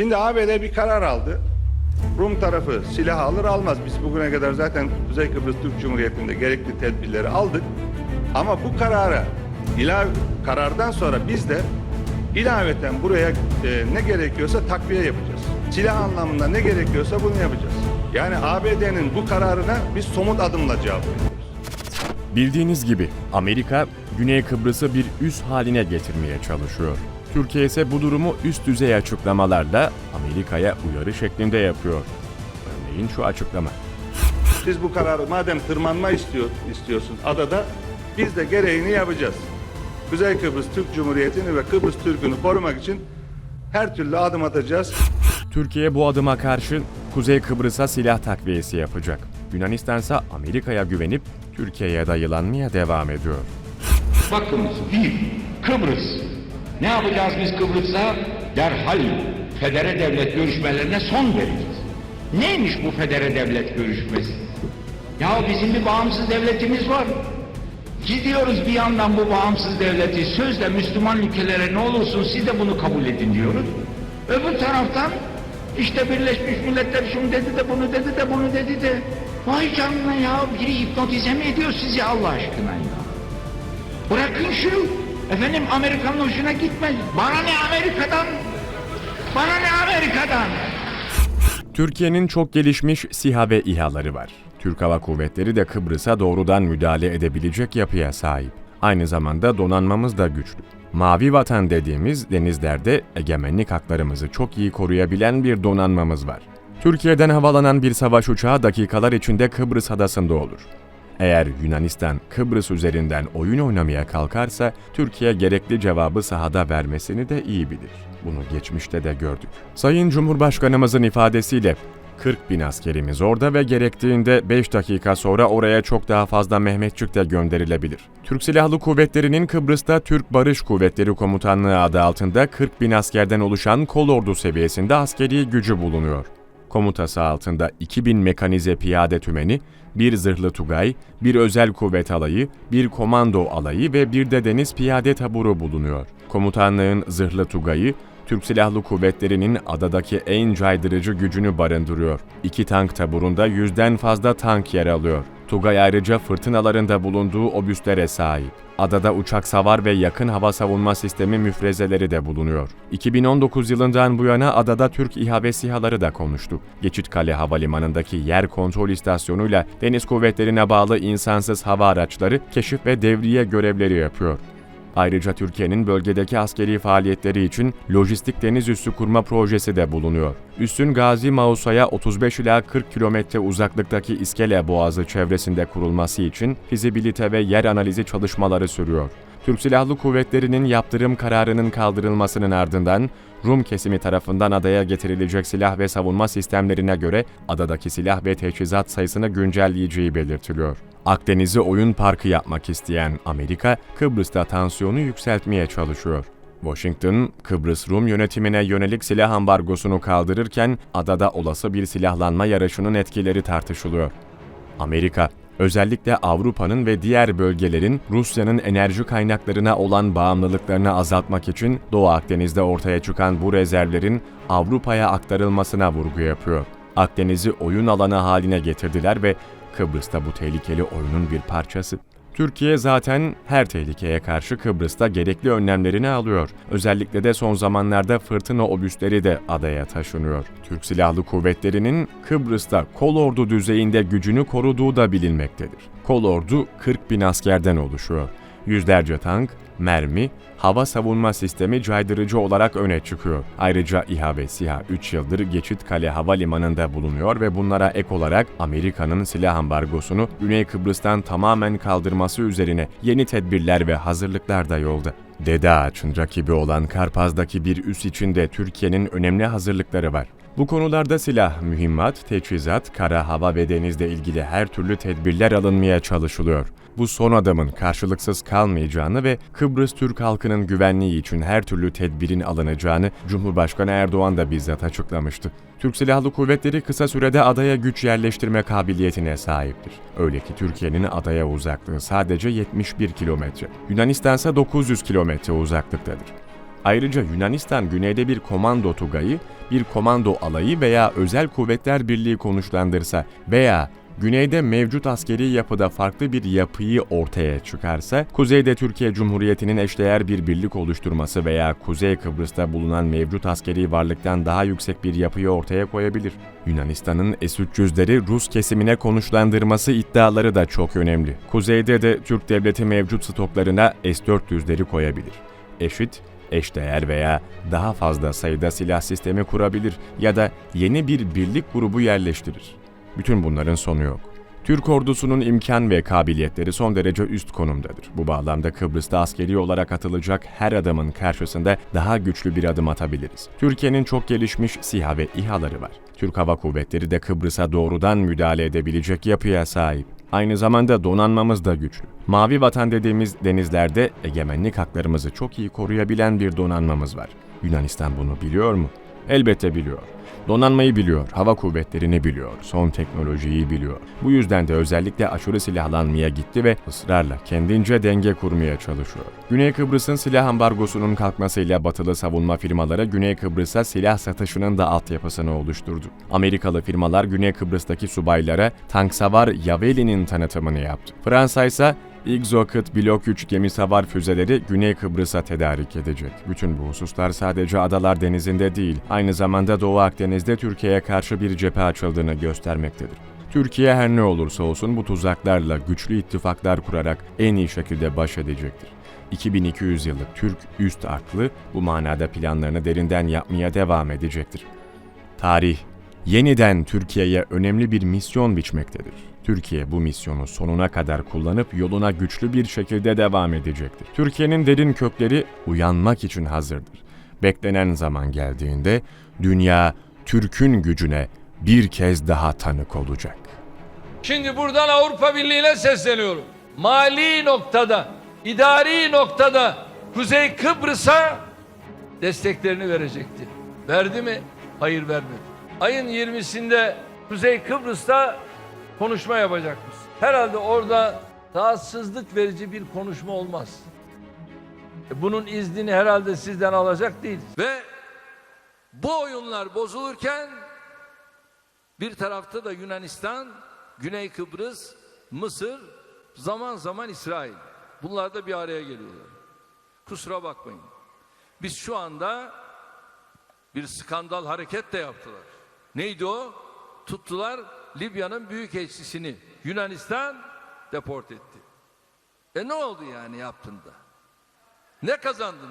Şimdi ABD bir karar aldı. Rum tarafı silah alır almaz. Biz bugüne kadar zaten Kuzey Kıbrıs Türk Cumhuriyeti'nde gerekli tedbirleri aldık. Ama bu karara ilave karardan sonra biz de ilaveten buraya e, ne gerekiyorsa takviye yapacağız. Silah anlamında ne gerekiyorsa bunu yapacağız. Yani ABD'nin bu kararına biz somut adımla cevap veriyoruz. Bildiğiniz gibi Amerika Güney Kıbrıs'ı bir üs haline getirmeye çalışıyor. Türkiye ise bu durumu üst düzey açıklamalarla Amerika'ya uyarı şeklinde yapıyor. Örneğin şu açıklama. Siz bu kararı madem tırmanma istiyor, istiyorsun adada biz de gereğini yapacağız. Kuzey Kıbrıs Türk Cumhuriyeti'ni ve Kıbrıs Türk'ünü korumak için her türlü adım atacağız. Türkiye bu adıma karşı Kuzey Kıbrıs'a silah takviyesi yapacak. Yunanistan ise Amerika'ya güvenip Türkiye'ye dayılanmaya devam ediyor. Bakınız bir, Kıbrıs. Ne yapacağız biz Kıbrıs'a? Derhal federe devlet görüşmelerine son vereceğiz. Neymiş bu federe devlet görüşmesi? Ya bizim bir bağımsız devletimiz var. Gidiyoruz bir yandan bu bağımsız devleti sözle Müslüman ülkelere ne olursun siz de bunu kabul edin diyoruz. Öbür taraftan işte Birleşmiş Milletler şunu dedi de bunu dedi de bunu dedi de vay canına ya biri hipnotize mi ediyor sizi Allah aşkına ya? Bırakın şu. Efendim Amerika'nın hoşuna gitmez. Bana ne Amerika'dan? Bana ne Amerika'dan? Türkiye'nin çok gelişmiş SİHA ve İHA'ları var. Türk Hava Kuvvetleri de Kıbrıs'a doğrudan müdahale edebilecek yapıya sahip. Aynı zamanda donanmamız da güçlü. Mavi vatan dediğimiz denizlerde egemenlik haklarımızı çok iyi koruyabilen bir donanmamız var. Türkiye'den havalanan bir savaş uçağı dakikalar içinde Kıbrıs adasında olur. Eğer Yunanistan Kıbrıs üzerinden oyun oynamaya kalkarsa Türkiye gerekli cevabı sahada vermesini de iyi bilir. Bunu geçmişte de gördük. Sayın Cumhurbaşkanımızın ifadesiyle 40 bin askerimiz orada ve gerektiğinde 5 dakika sonra oraya çok daha fazla Mehmetçik de gönderilebilir. Türk Silahlı Kuvvetleri'nin Kıbrıs'ta Türk Barış Kuvvetleri Komutanlığı adı altında 40 bin askerden oluşan kolordu seviyesinde askeri gücü bulunuyor komutası altında 2000 mekanize piyade tümeni, bir zırhlı tugay, bir özel kuvvet alayı, bir komando alayı ve bir de deniz piyade taburu bulunuyor. Komutanlığın zırhlı tugayı, Türk Silahlı Kuvvetleri'nin adadaki en caydırıcı gücünü barındırıyor. İki tank taburunda yüzden fazla tank yer alıyor. Tugay ayrıca fırtınalarında bulunduğu obüslere sahip. Adada uçak savar ve yakın hava savunma sistemi müfrezeleri de bulunuyor. 2019 yılından bu yana adada Türk İHA SİHA'ları da konuştu. Geçitkale Havalimanı'ndaki yer kontrol istasyonuyla deniz kuvvetlerine bağlı insansız hava araçları keşif ve devriye görevleri yapıyor. Ayrıca Türkiye'nin bölgedeki askeri faaliyetleri için lojistik deniz üssü kurma projesi de bulunuyor. Üssün Gazi Mausa'ya 35 ila 40 kilometre uzaklıktaki İskele Boğazı çevresinde kurulması için fizibilite ve yer analizi çalışmaları sürüyor. Türk Silahlı Kuvvetleri'nin yaptırım kararının kaldırılmasının ardından Rum kesimi tarafından adaya getirilecek silah ve savunma sistemlerine göre adadaki silah ve teçhizat sayısını güncelleyeceği belirtiliyor. Akdeniz'i oyun parkı yapmak isteyen Amerika, Kıbrıs'ta tansiyonu yükseltmeye çalışıyor. Washington, Kıbrıs Rum yönetimine yönelik silah ambargosunu kaldırırken adada olası bir silahlanma yarışının etkileri tartışılıyor. Amerika, özellikle Avrupa'nın ve diğer bölgelerin Rusya'nın enerji kaynaklarına olan bağımlılıklarını azaltmak için Doğu Akdeniz'de ortaya çıkan bu rezervlerin Avrupa'ya aktarılmasına vurgu yapıyor. Akdeniz'i oyun alanı haline getirdiler ve Kıbrıs'ta bu tehlikeli oyunun bir parçası. Türkiye zaten her tehlikeye karşı Kıbrıs'ta gerekli önlemlerini alıyor. Özellikle de son zamanlarda fırtına obüsleri de adaya taşınıyor. Türk Silahlı Kuvvetleri'nin Kıbrıs'ta kolordu düzeyinde gücünü koruduğu da bilinmektedir. Kolordu 40 bin askerden oluşuyor. Yüzlerce tank, mermi, hava savunma sistemi caydırıcı olarak öne çıkıyor. Ayrıca İHA ve SİHA 3 yıldır Geçitkale Havalimanı'nda bulunuyor ve bunlara ek olarak Amerika'nın silah ambargosunu Güney Kıbrıs'tan tamamen kaldırması üzerine yeni tedbirler ve hazırlıklar da yolda. Dede Ağaç'ın rakibi olan Karpaz'daki bir üs içinde Türkiye'nin önemli hazırlıkları var. Bu konularda silah, mühimmat, teçhizat, kara, hava ve denizle ilgili her türlü tedbirler alınmaya çalışılıyor. Bu son adımın karşılıksız kalmayacağını ve Kıbrıs Türk halkının güvenliği için her türlü tedbirin alınacağını Cumhurbaşkanı Erdoğan da bizzat açıklamıştı. Türk Silahlı Kuvvetleri kısa sürede adaya güç yerleştirme kabiliyetine sahiptir. Öyle ki Türkiye'nin adaya uzaklığı sadece 71 kilometre. Yunanistan ise 900 kilometre uzaklıktadır. Ayrıca Yunanistan güneyde bir komando tugayı, bir komando alayı veya özel kuvvetler birliği konuşlandırsa veya güneyde mevcut askeri yapıda farklı bir yapıyı ortaya çıkarsa, kuzeyde Türkiye Cumhuriyeti'nin eşdeğer bir birlik oluşturması veya Kuzey Kıbrıs'ta bulunan mevcut askeri varlıktan daha yüksek bir yapıyı ortaya koyabilir. Yunanistan'ın S-300'leri Rus kesimine konuşlandırması iddiaları da çok önemli. Kuzeyde de Türk devleti mevcut stoklarına S-400'leri koyabilir. Eşit, eşdeğer veya daha fazla sayıda silah sistemi kurabilir ya da yeni bir birlik grubu yerleştirir. Bütün bunların sonu yok. Türk ordusunun imkan ve kabiliyetleri son derece üst konumdadır. Bu bağlamda Kıbrıs'ta askeri olarak atılacak her adımın karşısında daha güçlü bir adım atabiliriz. Türkiye'nin çok gelişmiş SİHA ve İHA'ları var. Türk Hava Kuvvetleri de Kıbrıs'a doğrudan müdahale edebilecek yapıya sahip. Aynı zamanda donanmamız da güçlü. Mavi vatan dediğimiz denizlerde egemenlik haklarımızı çok iyi koruyabilen bir donanmamız var. Yunanistan bunu biliyor mu? Elbette biliyor. Donanmayı biliyor, hava kuvvetlerini biliyor, son teknolojiyi biliyor. Bu yüzden de özellikle aşırı silahlanmaya gitti ve ısrarla kendince denge kurmaya çalışıyor. Güney Kıbrıs'ın silah ambargosunun kalkmasıyla batılı savunma firmaları Güney Kıbrıs'a silah satışının da altyapısını oluşturdu. Amerikalı firmalar Güney Kıbrıs'taki subaylara tank savar Yaveli'nin tanıtımını yaptı. Fransa ise Exocet Blok 3 gemi savar füzeleri Güney Kıbrıs'a tedarik edecek. Bütün bu hususlar sadece Adalar Denizi'nde değil, aynı zamanda Doğu Akdeniz'de Türkiye'ye karşı bir cephe açıldığını göstermektedir. Türkiye her ne olursa olsun bu tuzaklarla güçlü ittifaklar kurarak en iyi şekilde baş edecektir. 2200 yıllık Türk üst aklı bu manada planlarını derinden yapmaya devam edecektir. Tarih yeniden Türkiye'ye önemli bir misyon biçmektedir. Türkiye bu misyonu sonuna kadar kullanıp yoluna güçlü bir şekilde devam edecektir. Türkiye'nin derin kökleri uyanmak için hazırdır. Beklenen zaman geldiğinde dünya Türk'ün gücüne bir kez daha tanık olacak. Şimdi buradan Avrupa Birliği'ne sesleniyorum. Mali noktada, idari noktada Kuzey Kıbrıs'a desteklerini verecekti. Verdi mi? Hayır vermedi. Ayın 20'sinde Kuzey Kıbrıs'ta konuşma yapacakmış. Herhalde orada rahatsızlık verici bir konuşma olmaz. E, Bunun iznini herhalde sizden alacak değil. Ve bu oyunlar bozulurken bir tarafta da Yunanistan, Güney Kıbrıs, Mısır, zaman zaman İsrail. Bunlar da bir araya geliyorlar. Kusura bakmayın. Biz şu anda bir skandal hareket de yaptılar. Neydi o? Tuttular Libya'nın büyük elçisini Yunanistan deport etti. E ne oldu yani yaptığında? Ne kazandın?